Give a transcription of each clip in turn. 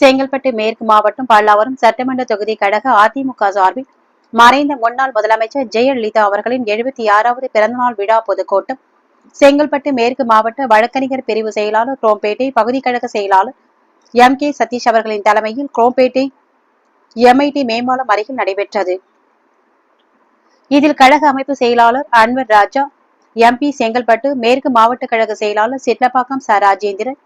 செங்கல்பட்டு மேற்கு மாவட்டம் பல்லாவரம் சட்டமன்ற தொகுதி கழக அதிமுக சார்பில் மறைந்த முன்னாள் முதலமைச்சர் ஜெயலலிதா அவர்களின் எழுபத்தி ஆறாவது பிறந்தநாள் விழா பொதுக்கூட்டம். செங்கல்பட்டு மேற்கு மாவட்ட வழக்கறிஞர் பிரிவு செயலாளர் குரோம்பேட்டை பகுதி கழக செயலாளர் எம். கே. சதீஷ் அவர்களின் தலைமையில் குரோம்பேட்டை எம்ஐடி மேம்பாலம் அருகில் நடைபெற்றது. இதில் கழக அமைப்பு செயலாளர் அன்வர் ராஜா எம்பி செங்கல்பட்டு மேற்கு மாவட்ட கழக செயலாளர் சிட்லப்பாக்கம் ச. ராஜேந்திரன்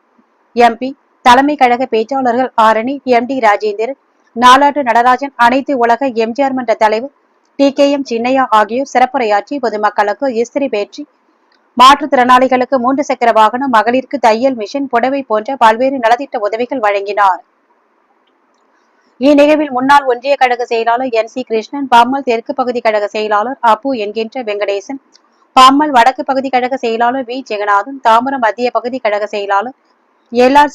எம்பி தலைமை கழக பேச்சாளர்கள் ஆரணி எம் டி ராஜேந்திரன் நாலாட்டு நடராஜன் அனைத்து உலக எம்ஜிஆர் மன்ற தலைவர் டி கே எம் சின்னையா ஆகியோர் சிறப்புரையாற்றி பொதுமக்களுக்கு இஸ்திரி பேற்றி மாற்றுத்திறனாளிகளுக்கு மூன்று சக்கர வாகனம் மகளிருக்கு தையல் மிஷின் புடவை போன்ற பல்வேறு நலத்திட்ட உதவிகள் வழங்கினார். இந்நிகழ்வில் முன்னாள் ஒன்றிய கழக செயலாளர் என் சி கிருஷ்ணன் பாமல் தெற்கு பகுதி கழக செயலாளர் அப்பு என்கின்ற வெங்கடேசன் பாமல் வடக்கு பகுதி கழக செயலாளர் வி ஜெகநாதன் தாம்பரம் மத்திய பகுதி கழக செயலாளர் எல்ஆர்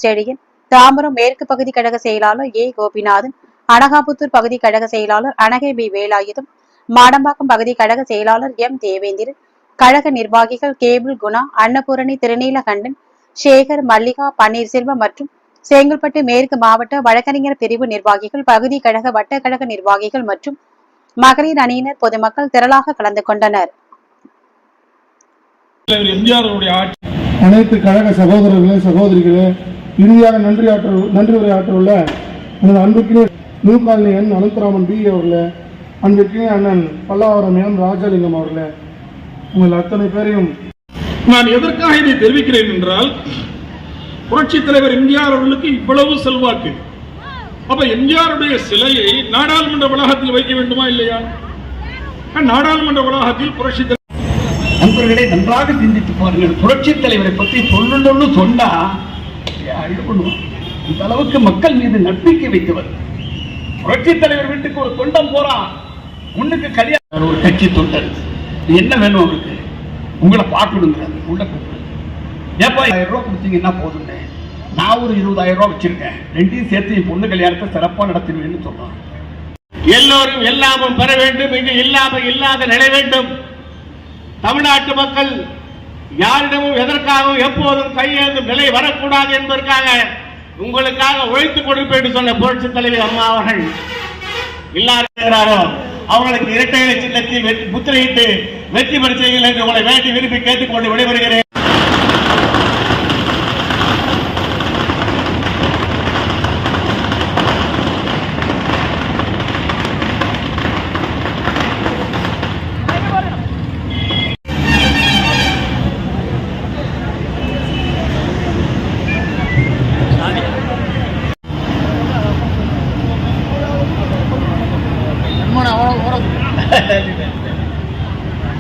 தாம்பரம் மேற்கு பகுதி கழக செயலாளர் ஏ. கோபிநாதன் அனகாபுத்தூர் பகுதி கழக செயலாளர் அனகை பி. வேலாயுதம் மாடம்பாக்கம் பகுதி கழக செயலாளர் எம். தேவேந்திரன் கழக நிர்வாகிகள் கேபிள் குணா அன்னபூரணி திருநீலகண்டன் சேகர் மல்லிகா பன்னீர்செல்வம் மற்றும் செங்கல்பட்டு மேற்கு மாவட்ட வழக்கறிஞர் பிரிவு நிர்வாகிகள் பகுதி கழக வட்ட கழக நிர்வாகிகள் மற்றும் மகளிர் அணியினர் பொதுமக்கள் திரளாக கலந்து கொண்டனர். எம்ஜிஆர் அனைத்து கழக சகோதரர்களே சகோதரிகளே இறுதியாக நன்றி ஆற்ற நன்றி உரை உள்ள எனது அன்புக்கினே நூல்காலினி என் அனந்தராமன் பி. அவர்களே அன்புக்கினே அண்ணன் பல்லாவரம் எம். ராஜலிங்கம் அவர்களே உங்கள் அத்தனை பேரையும் நான் எதற்காக இதை தெரிவிக்கிறேன் என்றால் புரட்சி தலைவர் எம்ஜிஆர் அவர்களுக்கு இவ்வளவு செல்வாக்கு. அப்ப எம்ஜிஆருடைய சிலையை நாடாளுமன்ற வளாகத்தில் வைக்க வேண்டுமா இல்லையா? நாடாளுமன்ற வளாகத்தில் புரட்சி நண்பர்களே நன்றாக சிந்தித்து பாருங்கள். புரட்சி தலைவரை பற்றி சொல்லணும்னு சொன்னா அழுது இந்த அளவுக்கு மக்கள் மீது நம்பிக்கை வைத்தவர். புரட்சி தலைவர் வீட்டுக்கு ஒரு தொண்டம் போறான் முன்னுக்கு கல்யாணம் ஒரு கட்சி தொண்டர். என்ன வேணும் அவருக்கு? உங்களை பார்க்கணுங்கிறாரு உள்ள கூப்பிடு. ஏப்பா ஆயிரம் கொடுத்தீங்க கொடுத்தீங்கன்னா போதும் நான் ஒரு இருபதாயிரம் ரூபாய் வச்சிருக்கேன். ரெண்டையும் சேர்த்து என் பொண்ணு கல்யாணத்தை சிறப்பாக நடத்திடுவேன்னு சொல்றான். எல்லோரும் எல்லாமும் பெற வேண்டும். இங்கு இல்லாம இல்லாத நிலை வேண்டும். தமிழ்நாட்டு மக்கள் யாரிடமும் எதற்காகவும் எப்போதும் கையேந்தும் நிலை வரக்கூடாது என்பதற்காக உங்களுக்காக உழைத்துக் கொடுப்பேன் என்று சொன்ன புரட்சி தலைவி அம்மா அவர்கள் இல்லாத அவங்களுக்கு இரட்டை சின்னத்தில் வெற்றி முத்திரையிட்டு வெற்றி பெற செய்யுங்கள் என்று உங்களை வேண்டி விரும்பி கேட்டுக்கொண்டு விடைபெறுகிறேன்.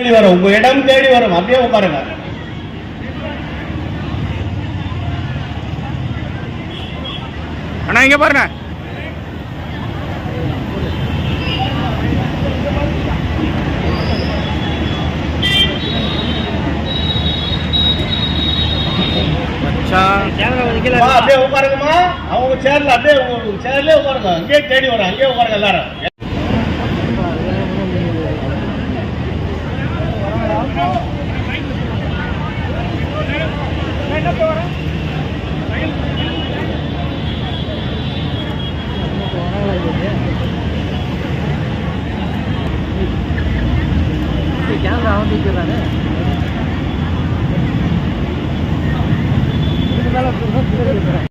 தேடி வரும். உங்க இடம் தேடி வரும். அப்படியே உட்காருங்க. அண்ணா இங்க பாருங்க. அப்படியே உட்காருங்கம்மா. அவங்க சேர்ல அப்படியே சேர்லயே உட்காருங்க. அங்கேயே தேடி வரும். அங்கேயே உட்காருங்க எல்லாரும். கேமரா வந்து